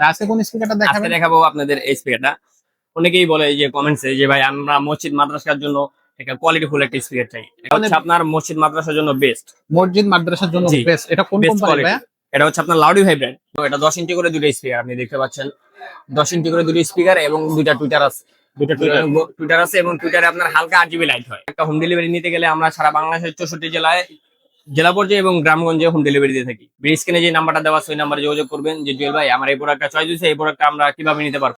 আজকে কোন স্পিকারটা আজকে দেখাবেন দেখাবো আপনাদের এই স্পিকারটা অনেকেই বলে যে কমেন্টসে যে ভাই আমরা মসজিদ মাদ্রাসার জন্য একটা কোয়ালিটি ফুল একটা স্পিকার চাই। এটা হচ্ছে আপনার মসজিদ মাদ্রাসার জন্য বেস্ট মসজিদ মাদ্রাসার জন্য বেস্ট এটা কোন কোম্পানি। ভাইয়া? এটা হচ্ছে আপনার লাউডি ভাই ব্র্যান্ড তো এটা দশ ইঞ্চি করে দুটো স্পিকার আপনি দেখতে পাচ্ছেন। দশ ইঞ্চি করে দুটো স্পিকার এবং দুইটা টুইটার আছে। দুটো টুইটার টুইটার আছে এবং টুইটারে আপনার হালকা আরজিবি লাইট হয়। একটা হোম ডেলিভারি নিতে গেলে আমরা সারা বাংলাদেশের চৌষট্টি জেলায় জেলা পর্যায়ে এবং গ্রামগঞ্জে হোম ডেলিভারি দিয়ে থাকি। স্ক্রিনে যে নাম্বারটা দেওয়া ওই নাম্বারে যোগাযোগ করবেন যে জুয়েল ভাই আমার এই প্রোডাক্টটা চয়েস হয়েছে এই প্রোডাক্টটা আমরা কীভাবে নিতে পারব?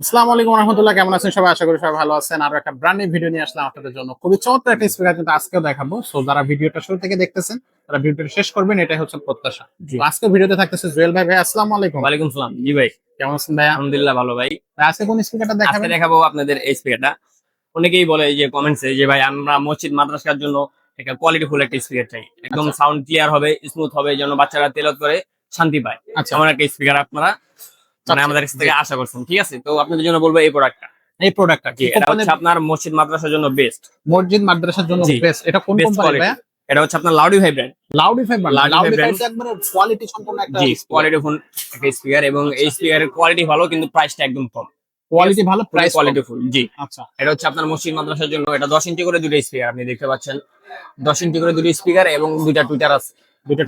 আসসালামু আলাইকুম রহমতুল্লাহ কেমন আছেন সবাই? আশা করি সবাই ভালো আছেন। আরও একটা ব্র্যান্ড নিউ ভিডিও নিয়ে আসলাম আপনাদের জন্য। খুবই চমৎকার একটা স্পিকার কিন্তু আজকেও দেখাবো। সো যারা ভিডিওটা শুরু থেকে দেখতেছেন তারা ভিডিওটা শেষ করবেন এটাই হচ্ছে প্রত্যাশা। আজকে ভিডিওতে থাকতেছে জুয়েল ভাই। ভাই আসসালামু আলাইকুম। ওয়ালাইকুম সালাম। জি ভাই। কেমন আছেন ভাই আলহামদুলিল্লাহ ভালো ভাই। আজকে কোন স্পিকারটা দেখাবেন? দেখাবো আপনাদের এই স্পিকারটা অনেকেই বলে যে কমেন্টসে যে ভাই আমরা মসজিদ মাদ্রাসার জন্য একটা কোয়ালিটি ফুল একটা স্পিকার চাই। একদম আচ্ছা। সাউন্ড ক্লিয়ার হবে স্মুথ হবে যেন বাচ্চারা তেলত করে শান্তি পায়। আচ্ছা। এমন একটা স্পিকার আপনারা মানে আমাদের কাছ থেকে আশা করছেন ঠিক আছে? তো আপনাদের জন্য বলব এই প্রোডাক্টটা এই প্রোডাক্টটা জি। এটা হচ্ছে আপনার মসজিদ মাদ্রাসার জন্য বেস্ট মসজিদ মাদ্রাসার জন্য বেস্ট এটা কোন কোম্পানি quality। এটা হচ্ছে আপনার লাউডি ভাই brand Loudify brand Loudify Loudify brand। একবারে কোয়ালিটি সম্পূর্ণ একটা জি কোয়ালিটি ফোন একটা স্পিকার এবং এই স্পিকারের কোয়ালিটি ভালো কিন্তু প্রাইসটা একদম কম। কোয়ালিটি ভালো প্রাইস কোয়ালিটি ফুল জি। আচ্ছা। এটা হচ্ছে আপনার মসজিদ মাদ্রাসার জন্য এটা দশ ইঞ্চি করে দুটো স্পিকার আপনি দেখতে পাচ্ছেন। দশ ইঞ্চি করে দুটো স্পিকার এবং দুইটা টুইটার আছে। দুটো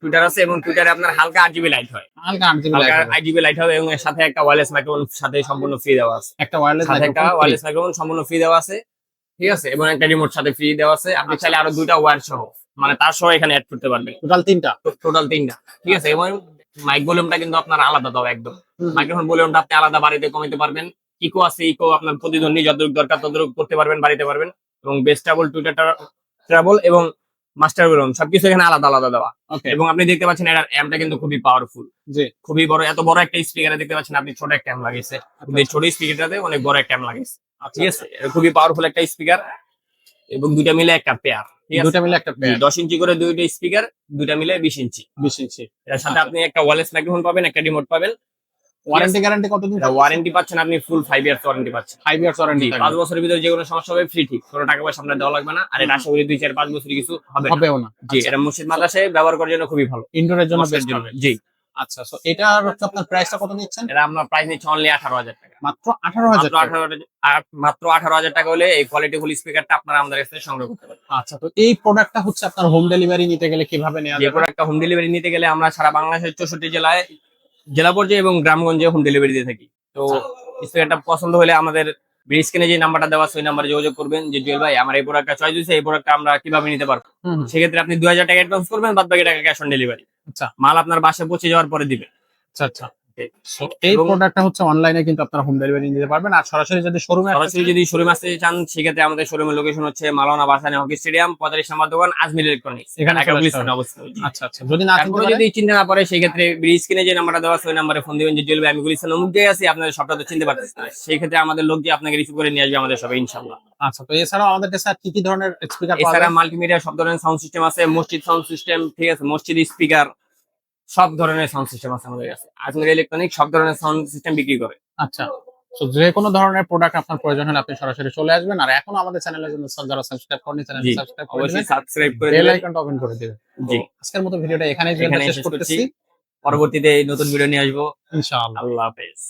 টুইটার আছে এবং টুইটারে আপনার হালকা লাইট হয়। হালকা লাইট হবে এবং এর সাথে একটা ওয়্যারলেস মাইক্রোফোন সাথে সম্পূর্ণ ফ্রি দেওয়া আছে। একটা ওয়্যারলেস সাথে একটা ওয়্যারলেস মাইক্রোফোন সম্পূর্ণ ফ্রি দেওয়া আছে। ঠিক আছে? এবং একটা রিমোট সাথে ফ্রি দেওয়া আছে। আপনি চাইলে আরও দুইটা ওয়্যার সহ মানে তার সহ এখানে অ্যাড করতে পারবেন। টোটাল তিনটা? টোটাল তিনটা। ঠিক আছে? এবং মাইক ভলিউমটা কিন্তু আপনার আলাদা দাও একদম। মাইক্রোফোন ভলিউমটা আপনি আলাদা বাড়িতে কমাতে পারবেন। ইকো আছে ইকো আপনার প্রতিদ্বন্দ্বী যতটুকু দরকার ততটুকু করতে পারবেন বাড়িতে পারবেন। এবং বেস্ট ট্রাবল টুইটার ট্রাবল এবং মাস্টার ভলিউম সবকিছু এখানে আলাদা আলাদা দেওয়া। এবং আপনি দেখতে পাচ্ছেন এটার অ্যামটা কিন্তু খুবই পাওয়ারফুল জি। খুবই বড় এত বড় একটা স্পিকারে দেখতে পাচ্ছেন আপনি ছোট একটা অ্যাম লাগিয়েছে। ছোট স্পিকারটাতে অনেক বড় একটা অ্যাম লাগিয়েছে। ঠিক আছে? খুবই পাওয়ারফুল একটা স্পিকার এবং দুইটা মিলে একটা পেয়ার দুটা মিলে একটা পেয়ার দশ ইঞ্চি করে দুইটা স্পিকার দুইটা মিলে বিশ ইঞ্চি। বিশ ইঞ্চি। এর সাথে আপনি একটা ওয়ারলেস মাইক্রোফোন পাবেন একটা রিমোট পাবেন। ওয়ারেন্টি গ্যারান্টি কতদিন ওয়ারেন্টি পাচ্ছেন আপনি ফুল ফাইভ ইয়ার্স ওয়ারেন্টি পাচ্ছেন। ফাইভ ইয়ার্স ওয়ারেন্টি পাঁচ বছরের ভিতরে যে কোনো সমস্যা হবে ফ্রি ঠিক। কোনো টাকা পয়সা আপনার দেওয়া লাগবে না। আর এটা আশা করি দুই চার পাঁচ বছর কিছু হবে। হবেও না। জি এটা মসজিদ মাদ্রাসায় ব্যবহার করার জন্য খুবই ভালো। ইনডোরের জন্য বেস্ট জন্য। জি। আচ্ছা সো এটার হচ্ছে আপনার প্রাইসটা কত নিচ্ছেন? এটা আমরা প্রাইস নিচ্ছি অনলি আঠারো হাজার টাকা। মাত্র আঠারো হাজার মাত্র আঠারো মাত্র আঠারো হাজার টাকা হলে এই কোয়ালিটি ফুল স্পিকারটা আপনারা আমাদের কাছ সংগ্রহ করতে পারেন আচ্ছা তো এই প্রোডাক্টটা হচ্ছে আপনার হোম ডেলিভারি নিতে গেলে কীভাবে নেওয়া যাবে? কোনো হোম ডেলিভারি নিতে গেলে আমরা সারা বাংলাদেশের চৌষট্টি জেলায় জেলা পর্যায়ে এবং গ্রামগঞ্জে হোম ডেলিভারি দিয়ে থাকি। তো স্পিকারটা পছন্দ হলে আমাদের স্ক্রিনে যে নাম্বারটা দেওয়া সেই নাম্বারে যোগাযোগ করবেন যে জুয়েল ভাই আমার এই প্রোডাক্টটা চয়েস হয়েছে এই প্রোডাক্টটা আমরা কীভাবে নিতে পারব। সেক্ষেত্রে আপনি দু হাজার টাকা অ্যাডভান্স করবেন বাদ বাকি টাকা ক্যাশ অন ডেলিভারি আচ্ছা। মাল আপনার বাসে পৌঁছে যাওয়ার পরে দিবেন। আচ্ছা আচ্ছা। এই প্রোডাক্টটা হচ্ছে অনলাইনে কিন্তু আপনারা হোম ডেলিভারি নিতে পারবেন। আর সরাসরি যদি শোরুমে সরাসরি যদি শোরুম আসতে চান সেক্ষেত্রে আমাদের শোরুমের লোকেশন হচ্ছে মালানা বাসানি হকি স্টেডিয়াম পঁয়তাল্লিশ নম্বর দোকান আজমির ইলেকট্রনিক্স এখানে আচ্ছা আচ্ছা। যদি না যদি চিন্তা না পড়ে সেই ক্ষেত্রে স্ক্রিনে যে নাম্বারটা দেওয়া ওই নাম্বারে ফোন দিবেন যে জুয়েল আমি গুলিস্তান অমুক আছি আপনাদের সবটা তো চিনতে পারতেছেন না। সেই ক্ষেত্রে আমাদের লোক যে আপনাকে রিসিভ করে নিয়ে আসবে আমাদের সবাই ইনশাল্লাহ আচ্ছা তো এছাড়াও আমাদের কাছে কি কি ধরনের স্পিকার এছাড়া মাল্টিমিডিয়া সব ধরনের সাউন্ড সিস্টেম আছে মসজিদ সাউন্ড সিস্টেম ঠিক আছে মসজিদ স্পিকার সব ধরনের সাউন্ড সিস্টেম আছে আমাদের কাছে। আজমির ইলেকট্রনিক সব ধরনের সাউন্ড সিস্টেম বিক্রি করে। আচ্ছা। তো যে কোনো ধরনের প্রোডাক্ট আপনার প্রয়োজন হলে আপনি সরাসরি চলে আসবেন। আর এখন আমাদের চ্যানেলের জন্য যারা সাবস্ক্রাইব করেনি চ্যানেল সাবস্ক্রাইব করে দিবেন। সাবস্ক্রাইব করে বেল আইকনটা ওপেন করে দিবেন। জি। আজকের মতো ভিডিওটা এখানেই শেষ করতেছি। পরবর্তীতে এই নতুন ভিডিও নিয়ে আসব। ইনশাআল্লাহ। আল্লাহ হাফেজ।